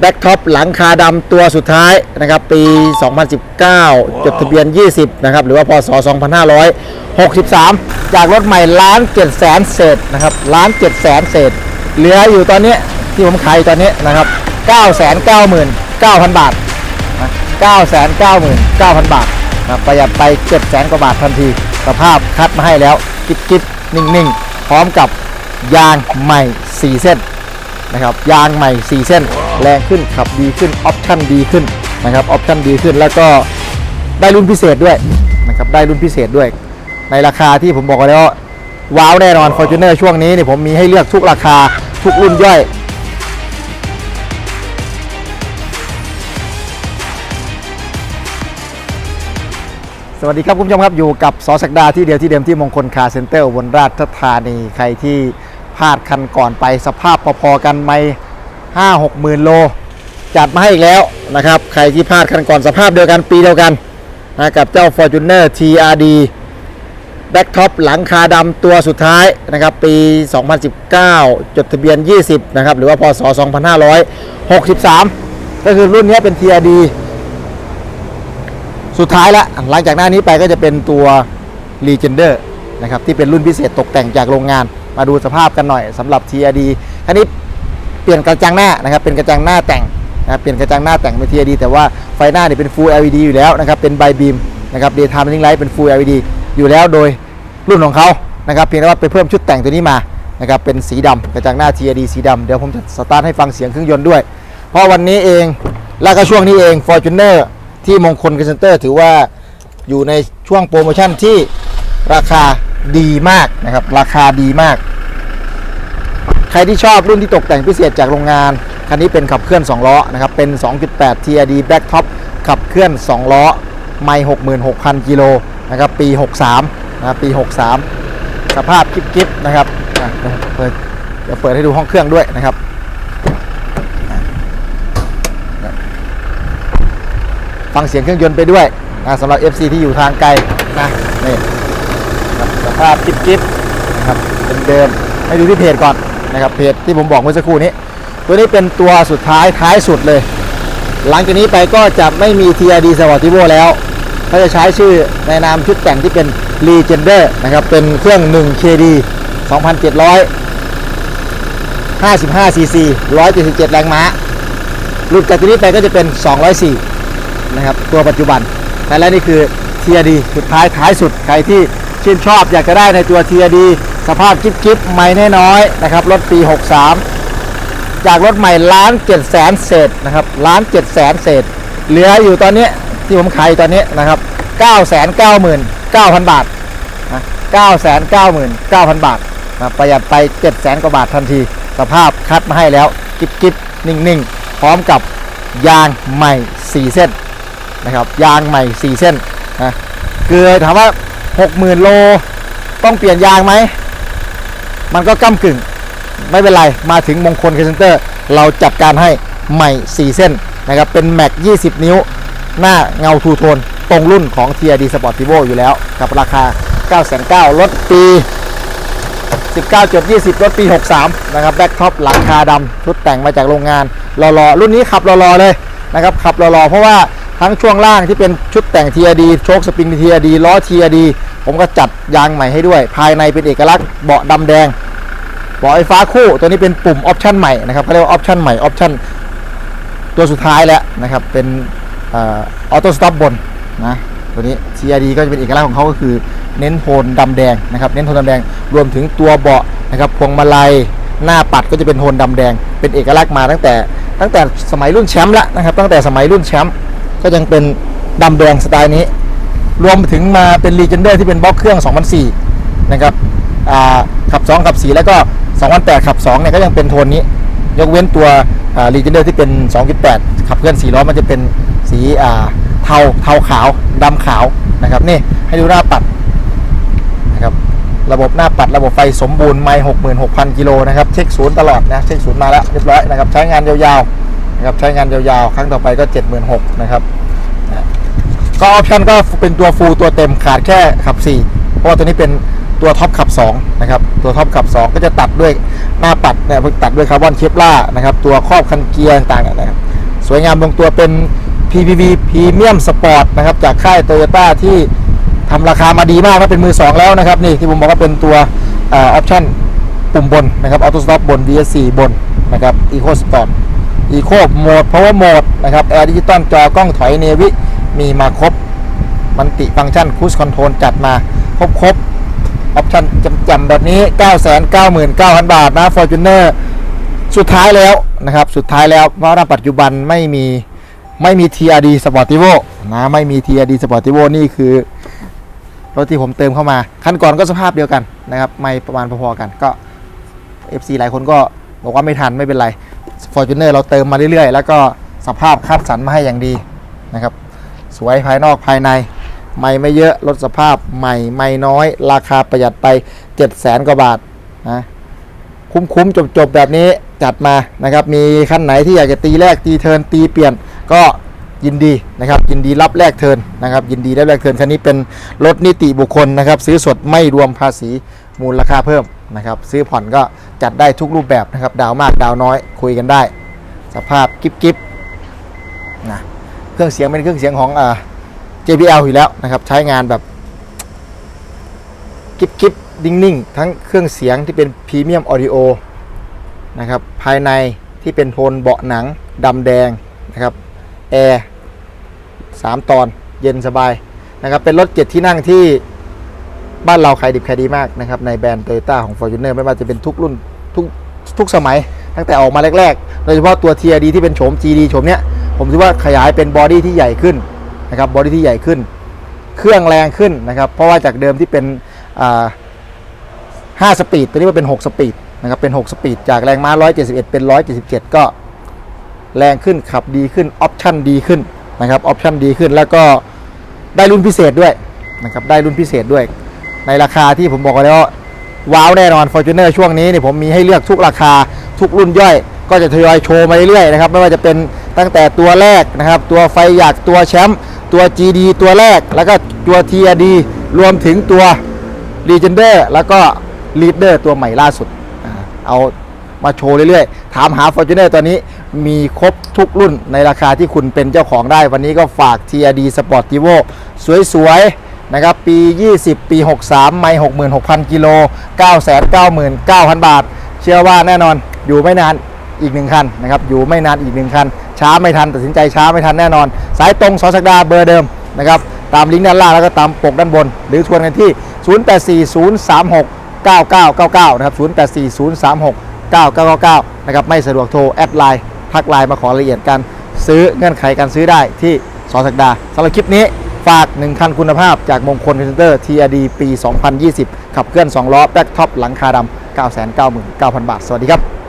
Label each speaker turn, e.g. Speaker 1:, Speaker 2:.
Speaker 1: แบ็กท็อปหลังคาดำตัวสุดท้ายนะครับปี 2019 จดทะเบียน 20 นะครับ หรือว่าพศ 2563 จากรถใหม่ล้าน7แสนเศษนะครับล้าน7แสนเศษ เหลืออยู่ตอนนี้ที่ผมขายอยู่ตอนนี้นะครับ 999,000 บาทนะ999,000 บาทนะประหยัดไป 7 แสนกว่าบาททันที สภาพคัดมาให้แล้วกิ๊บกิ๊บนิ่งๆ พร้อมกับยางใหม่ 4 เส้นนะครับยางใหม่ 4 เส้น แรงขึ้นขับดีขึ้นออปชั่นดีขึ้นนะครับออปชั่นดีขึ้นแล้วก็ได้รุ่นพิเศษด้วยนะครับได้รุ่นพิเศษด้วย ในราคาที่ผมบอกแล้วว้าวแน่นอน Fortuner ช่วงนี้เนี่ยผมมีให้เลือกทุกราคาทุกรุ่นย่อยสวัสดีครับคุณผู้ชมครับอยู่กับสอศักดาที่เดียวที่เดิมที่มงคลคาร์เซ็นเตอร์บนราชธานี ใครที่พลาดคันก่อนไปสภาพพอๆกันไหม ห้าหกหมื่นโล จัดมาให้อีกแล้วนะครับ ใครที่พลาดคันก่อนสภาพเดียวกันปีเดียวกันนะกับเจ้า Fortuner TRD แบ็กท็อปหลังคาดำตัวสุดท้ายนะครับ ปี 2019 จดทะเบียน 20 นะครับ หรือว่าพศ 2563 ก็คือรุ่นนี้เป็น TRD สุดท้ายล้วหลังจากหน้านี้ไปก็จะเป็นตัว Legender นะครับ ที่เป็นรุ่นพิเศษตกแต่งจากโรงงาน มาดูสภาพกันหน่อยสำหรับ TRD คันนี้ ปลี่ยนกระจังหน้านะครับเป็นกระจังหน้าแต่งนะครับเปลี่ยนกระจังหน้าแต่งเป็น TRD แต่ว่าไฟหน้าเนี่ยเป็น Full LED อยู่แล้วนะครับเป็น By Beam นะครับ Daytime Running Light เป็น Full LED อยู่แล้วโดยรุ่นของเขานะครับเพียงแต่ว่าไปเพิ่มชุดแต่งตัวนี้มานะครับเป็นสีดำกระจังหน้า TRD สีดำเดี๋ยวผมจะสตาร์ทให้ฟังเสียงเครื่องยนต์ด้วย เพราะวันนี้เองแล้วก็ช่วงนี้เอง Fortuner ที่มงคลคอนเซนเตอร์ถือว่าอยู่ในช่วงโปรโมชั่นที่ราคาดีมากนะครับราคาดีมาก ใครที่ชอบรุ่นที่ตกแต่งพิเศษจากโรงงาน คันนี้เป็นขับเคลื่อน 2 ล้อนะครับ เป็น 2.8 TRD Black Top ขับเคลื่อน 2 ล้อ ไม่ 66,000 กิโลนะครับ ปี 63นะปี 63 สภาพกิ๊บๆนะครับอะเปิดเดี๋ยวเปิดให้ดูห้องเครื่องด้วยนะครับฟังเสียงเครื่องยนต์ไปด้วยนะสำหรับ FC ที่อยู่ทางไกลนะนี่ครับสภาพจิ๊บๆนะครับเป็นเดิมให้ดูที่เพจก่อน นะครับเพจที่ผมบอกเมื่อสักครู่นี้ ตัวนี้เป็นตัวสุดท้ายท้ายสุดเลย หลังจากนี้ไปก็จะไม่มี TRD Sportivo แล้วเขาจะใช้ชื่อในนามชุดแต่งที่เป็น Legender นะครับเป็นเครื่อง 1KD 2,755 cc 177 แรงม้าหลุดจากตัวนี้ไปก็จะเป็น 204 นะครับ ตัวปัจจุบันแต่และนี่คือ TRD สุดท้ายท้ายสุดใครที่ ชื่นชอบอยากจะได้ในตัว TRD สภาพจิ๊บจิ๊บไม่น้อยๆนะครับรถปี 63 จากรถใหม่ล้านเจ็ดแสนเศษนะครับล้านเจ็ดแสนเศษ เหลืออยู่ตอนนี้ที่ผมขายตอนนี้นะครับ9 9 9 0 0 0 บาทนะ9 9 9 0 0 0 บาทนะประหยัดไป 7 0 0 0 0 กว่าบาททันที สภาพคัดมาให้แล้วกิ๊บกิ๊บนิ่งๆ พร้อมกับยางใหม่ 4 เส้นนะครับยางใหม่ 4 เส้นนะคือถามว่า 60,000โล ต้องเปลี่ยนยางไหม มันก็ก้ากึ่ง ไม่เป็นไร มาถึงมงคลคาเซนเตอร์ เราจัดการให้ใหม่ 4 เส้นนะครับ เป็นแม็ก 20 นิ้ว หน้าเงาทูโทน ตรงรุ่นของ TRD Sportivo อยู่แล้ว กับราคา 9,900รถปี 19.20 รถปี 63 นะครับ แบ็คท็อปหลังคาดำชุดแต่งมาจากโรงงานรอๆรุ่นนี้ขับรอๆเลยนะครับ ขับรอๆเพราะว่า ทั้งช่วงล่างที่เป็นชุดแต่ง TRD โชคสปริง TRD ล้อ TRD ผมก็จัดยางใหม่ให้ด้วย ภายในเป็นเอกลักษณ์เบาะดำแดงเบาะไฟฟ้าคู่ตัวนี้เป็นปุ่มออปชั่นใหม่นะครับเขาเรียกว่าออปชั่นใหม่ออปชั่นตัวสุดท้ายแล้วนะครับเป็นออโต้สต็อปบนนะตัวนี้ TRD ก็จะเป็นเอกลักษณ์ของเขาก็คือเน้นโทนดำแดงนะครับเน้นโทนดำแดงรวมถึงตัวเบาะนะครับพวงมาลัยหน้าปัดก็จะเป็นโทนดำแดง เป็นเอกลักษณ์มาตั้งแต่ตั้งแต่สมัยรุ่นแชมป์ละนะครับตั้งแต่สมัยรุ่นแชมป์ ก็ยังเป็นดำแดงสไตล์นี้ รวมถึงมาเป็น Legender ที่เป็นบล็อกเครื่อง 2004 นะครับขับ 2 ขับ 4 แล้วก็ 2008 ขับ 2 เนี่ยก็ยังเป็นโทนนี้ ยกเว้นตัวอ่า Legender ที่เป็น 2.8 ขับเคลื่อน4ล้อมันจะเป็นสีเทาเทาขาวดำขาวนะครับนี่ให้ดูหน้าปัดนะครับระบบหน้าปัดระบบไฟสมบูรณ์ไม่66,000กิโลนะครับ เช็คศูนย์ตลอดนะ เช็คศูนย์มาแล้วเรียบร้อยนะครับ ใช้งานยาวๆ นะครับใช้งานยาวๆ ครั้งต่อไปก็ 76,000นะครับก็ออปชันก็เป็นตัวฟูลตัวเต็มขาดแค่ขับ 4 เพราะว่าตัวนี้เป็นตัวท็อปขับ2นะครับตัวท็อปขับ 2 ก็จะตัดด้วยหน้าปัดเนี่ยตัดด้วยคาร์บอนเคปล่านะครับตัวครอบคันเกียร์ต่างๆนะครับสวยงามลงตัวเป็น PPV Premium Sport นะครับจากค่าย Toyota ที่ทำราคามาดีมากนะเป็นมือ 2 แล้วนะครับนี่ที่ผมบอกว่าเป็นตัวออปชั่นปุ่มบนนะครับ Auto Stop บน VSC บนนะครับ Eco Sport Eco Mode Power Mode นะครับ Air Digital จอกล้องถอยเนวิ มีมาครบมันติฟังก์ชันคู e คอนโทรลจัดมาครบครบออปชั่นจำๆแบบนี้ 999,000 บาทนะ Fortuner สุดท้ายแล้วนะครับ สุดท้ายแล้วเพราะณปัจจุบันไม่มีไม่มี TRD Sportivo นะไม่มี TRD Sportivo นี่คือรถที่ผมเติมเข้ามา คันก่อนก็สภาพเดียวกันนะครับ ไม่ประมาณพอๆกันก็ FC หลายคนก็บอกว่าไม่ทันไม่เป็นไร Fortuner เราเติมมาเรื่อยๆ แล้วก็สภาพคัดสรรมาให้อย่างดีนะครับ สวยภายนอกภายใน ไม่ไม่เยอะลดสภาพใหม่ไม่น้อย ราคาประหยัดไป 7 0 0 0 0 0 กว่าบาทนะคุ้มๆ จบๆ แบบนี้จัดมานะครับ มีคันไหนที่อยากจะตีแรกตีเทินตีเปลี่ยนก็ยินดีนะครับ ยินดีรับแลกเทินนะครับ ยินดีรับแลกเทินคันนี้เป็นรถนิติบุคคลนะครับ ซื้อสดไม่รวมภาษีมูลค่าเพิ่มนะครับ ซื้อผ่อนก็ จัดได้ทุกรูปแบบนะครับ ดาวมากดาวน้อยคุยกันได้ สภาพกิ๊บกิ๊บนะเครื่องเสียงเป็นเครื่องเสียงของอ่า JBL อยู่แล้วนะครับ ใช้งานแบบกิบกิบนิ่งนิ่งๆทั้งเครื่องเสียงที่เป็นพรีเมียมออดิโอนะครับภายในที่เป็นโทนเบาะหนังดำแดงนะครับแอร์สามตอนเย็นสบายนะครับเป็นรถเจ็ดที่นั่งที่ บ้านเราขายดิบขายดีมากนะครับในแบรนด์โตโยต้าของ Fortuner ไม่ว่าจะเป็นทุกรุ่นทุกทุกสมัย ตั้งแต่ออกมาแรกๆ โดยเฉพาะตัว TRD ที่เป็นโฉม GD โฉมเนี้ยผมคิดว่าขยายเป็นบอดี้ที่ใหญ่ขึ้นนะครับบอดี้ที่ใหญ่ขึ้น เครื่องแรงขึ้นนะครับเพราะว่าจากเดิมที่เป็นอ่า5สปีดตัวนี้มาเป็น 6 สปีดนะครับเป็น 6 สปีด จากแรงม้า 171 เป็น 177 ก็แรงขึ้นขับดีขึ้นออปชั่นดีขึ้นนะครับออปชั่นดีขึ้นแล้วก็ได้รุ่นพิเศษด้วยนะครับได้รุ่นพิเศษด้วย ในราคาที่ผมบอกไว้แล้วว้าวแน่นอน Fortuner ช่วงนี้เนี่ยผมมีให้เลือกทุกราคาทุกรุ่นย่อย ก็จะทยอยโชว์มาเรื่อยๆนะครับไม่ว่าจะเป็นตั้งแต่ตัวแรกนะครับ ตัวไฟหยักตัวแชมป์ตัว GD ตัวแรก แล้วก็ตัว TRD รวมถึงตัว Legender แล้วก็ Leader ตัวใหม่ล่าสุด เอามาโชว์เรื่อยๆ ถามหา Fortuner ตัวนี้มีครบทุกรุ่นในราคาที่คุณเป็นเจ้าของได้ วันนี้ก็ฝาก TRD Sportivo สวยๆ นะครับปี 20 ปี 63 ไม่66,000 กิโล 999,000 บาท เชื่อว่าแน่นอนอยู่ไม่นานอีกหนึ่งคันนะครับอยู่ไม่นานอีกหนึ่งคัน ช้าไม่ทันตัดสินใจช้าไม่ทันแน่นอน สายตรงสอสักดาเบอร์เดิมนะครับตามลิงก์ด้านล่างแล้วก็ตามปกด้านบน หรือชวนกันที่ 0840369999 นะครับ 0840369999 นะครับ ไม่สะดวกโทร แอดไลน์ ทักไลน์มาขอรายละเอียดกัน ซื้อเงื่อนไขการซื้อได้ที่สอสักดาสำหรับคลิปนี้ ฝาก 1 คันคุณภาพจากมงคลคอนเซนเตอร์ TRD ปี 2020 ขับเคลื่อน 2 ล้อ แบ็คท็อปหลังคาดำ 999,000 บาท สวัสดีครับ